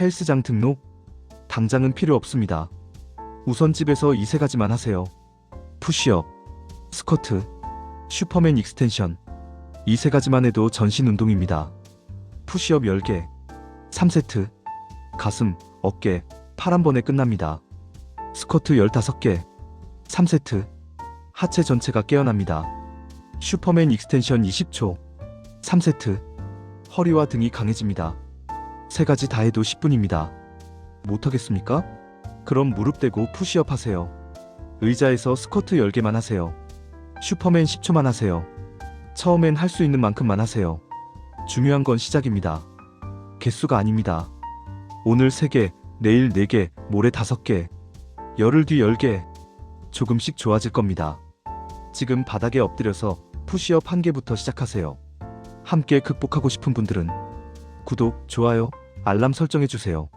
헬스장 등록? 당장은 필요 없습니다. 우선 집에서 이 세 가지만 하세요. 푸시업, 스쿼트, 슈퍼맨 익스텐션. 이 세 가지만 해도 전신 운동입니다. 푸시업 10개, 3세트, 가슴, 어깨, 팔 한 번에 끝납니다. 스쿼트 15개, 3세트, 하체 전체가 깨어납니다. 슈퍼맨 익스텐션 20초, 3세트, 허리와 등이 강해집니다. 세 가지 다 해도 10분입니다. 못하겠습니까? 그럼 무릎 대고 푸시업 하세요. 의자에서 스쿼트 10개만 하세요. 슈퍼맨 10초만 하세요. 처음엔 할 수 있는 만큼만 하세요. 중요한 건 시작입니다. 개수가 아닙니다. 오늘 3개, 내일 4개, 모레 5개, 열흘 뒤 10개. 조금씩 좋아질 겁니다. 지금 바닥에 엎드려서 푸시업 한 개부터 시작하세요. 함께 극복하고 싶은 분들은 구독, 좋아요, 알람 설정해 주세요.